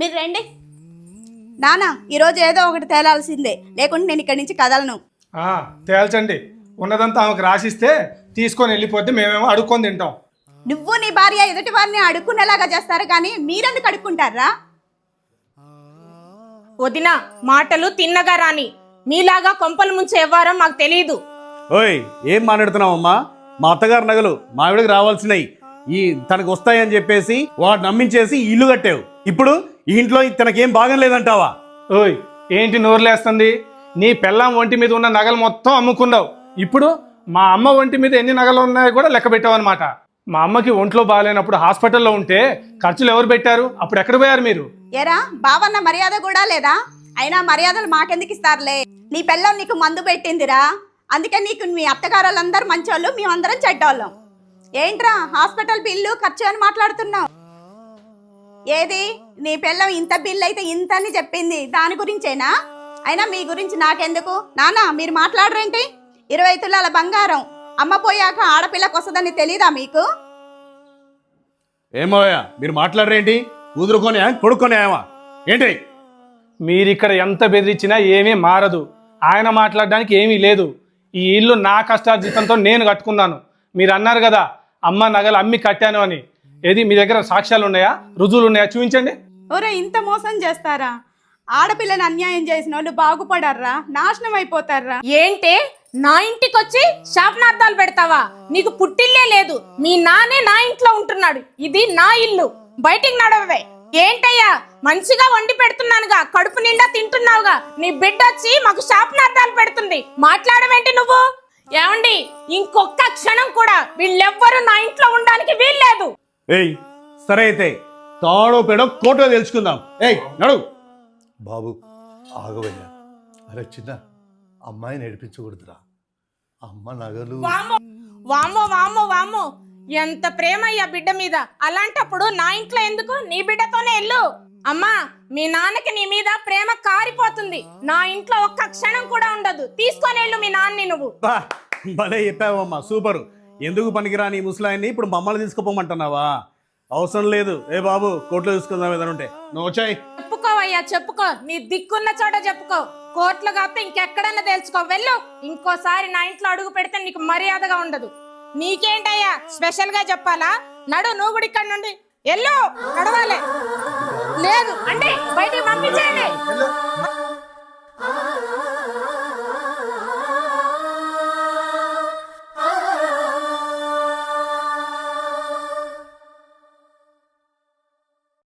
మీరు రండి. నానా ఈరోజు ఏదో ఒకటి తేలాల్సిందే. లేకుంటే నేను ఇక్కడి నుంచి కదలను. ఆ, తేల్చండి. ఉన్నదంతా ఆమెకు రాసిస్తే తీసుకొని వెళ్ళిపోద్ది మేమేమో అడుక్కొని తింటాం. నువ్వు నీ భార్య ఎదుటి వారిని అడుక్కునేలాగా చేస్తారు కానీ మీరెందుకు అడుక్కుంటారా? వదిన మాటలు తిన్నగా రాని. మీలాగా కొంపలు ముంచే వ్యవహారం మాకు తెలియదు ఓయ్ ఏం మాట్లాడుతున్నావమ్మా? మా అత్తగారి నగలు మావిడికి రావాల్సినవి. ఈ తనకు వస్తాయని చెప్పేసి వాడు నమ్మించేసి ఇల్లు కట్టావు. ఇప్పుడు ఈ ఇంట్లో తనకేం బాగం లేదంటావా? ఓయ్ ఏంటి నోరులేస్తుంది? నీ పెళ్ళాం ఒంటి మీద ఉన్న నగలు మొత్తం అమ్ముకున్నావు. ఇప్పుడు మా అమ్మ ఒంటి మీద ఎన్ని నగలు ఉన్నాయో కూడా లెక్క పెట్టావన్నమాట. మా అమ్మకి ఒంట్లో బాగాలేనప్పుడు హాస్పిటల్లో ఉంటే ఖర్చులు ఎవరు పెట్టారు? అప్పుడు ఎక్కడ పోయారు మీరు? ఏరా బావన్న మర్యాద కూడా లేదా? అయినా మర్యాదలు మాకెందుకు ఇస్తారులే? నీ పెళ్ళం నీకు మందు పెట్టిందిరా. అందుకే నీకు మీ అత్తగారులందరూ మంచోళ్ళు మేమందరం చెడ్డోళ్ళం. ఏంట్రా హాస్పిటల్ బిల్లు ఖర్చు అని మాట్లాడుతున్నావు? ఏది? నీ పిల్లం ఇంత బిల్లు అయితే ఇంత అని చెప్పింది. దాని గురించేనా? అయినా మీ గురించి నాకెందుకు? నానా మీరు మాట్లాడరేంటి? ఇరవై తులాల బంగారం అమ్మ పోయాక ఆడపిల్లకి వస్తుందని తెలీదా మీకు? ఏమోయా మీరు మాట్లాడరేంటి? కూతురుకొని కొడుకొని ఏమా ఏంటి? మీరు ఇక్కడ ఎంత బెదిరించినా ఏమీ మారదు. ఆయన మాట్లాడడానికి ఏమీ లేదు. ఈ ఇల్లు నా కష్టార్జితంతో నేను కట్టుకున్నాను. మీరు అన్నారు కదా అమ్మ నగలు అమ్మి కట్టాను అని. ఏది? మీ దగ్గర సాక్ష్యాలు ఉన్నాయా? రుజువులు ఉన్నాయా? చూపించండి. ఒరే ఇంత మోసం చేస్తారా? ఆడపిల్లని అన్యాయం చేసిన వాళ్ళు బాగుపడర్రా నాశనం అయిపోతారా ఏంటే? నా ఇంటికి వచ్చి శాపనార్థాలు పెడతావా? నీకు పుట్టిల్లే లేదు. మీ నానే నా ఇంట్లో ఉంటున్నాడు. ఇది నా ఇల్లు. బయటికి నడవవే. ఏంటయ్యా? మంచిగా వండి పెడుతున్నానుగా. కడుపు నిండా తింటున్నావుగా. నీ బిడ్డ వచ్చి మాకు శాపనార్థాలు పెడుతుంది. మాట్లాడవేంటి నువ్వు? ఏమండి ఇంకొక క్షణం కూడా వీళ్ళెవ్వరూ నా ఇంట్లో ఉండడానికి వీల్లేదు. ఏయ్ సరే అయితే తాడో పేడో కోటో తెలుసుకుందాం ఏయ్ నడు. బాబు ఆగవయ్యా. అరే చిన్న అమ్మాయిని ఏడిపించకూడదురా అమ్మ నగలు. వామ్మో వామ్మో వామ్మో వామ్మో. ఎంత ప్రేమయ్యా బిడ్డ మీద. అలాంటప్పుడు నా ఇంట్లో ఎందుకు? నీ బిడ్డతోనే వెళ్ళు అమ్మా మీ నాన్నకి నీ మీద ప్రేమ కారిపోతుంది. నా ఇంట్లో ఒక్క క్షణం కూడా ఉండదు. తీసుకొని వెళ్ళు మీ నాన్ని నువ్వు. బా భలే చెప్పావమ్మా. సూపర్. ఎందుకు పనికిరాని ముసలాయన్ని? ఇప్పుడు మమ్మల్ని తీసుకుపోమంటున్నావా? అవసరం లేదు. ఏ బాబు కోర్టులో తీసుకుందాం ఏదైనా ఉంటే. నువ్వు వచ్చాయి. చెప్పుకోవయ్యా చెప్పుకో. నీ దిక్కున్న చోట చెప్పుకో. కోర్టులో కాకపోతే ఇంకెక్కడన్నా తెలుసుకో. వెళ్ళు. ఇంకోసారి నా ఇంట్లో అడుగు పెడితే నీకు మర్యాదగా ఉండదు. నీకేంటయ్యా? స్పెషల్గా చెప్పాలా? నడు నువ్వు కూడా ఇక్కడ నుండి వెళ్ళు. నడవాలి. లేదు. అంటే బయటికి పంపించేయండి.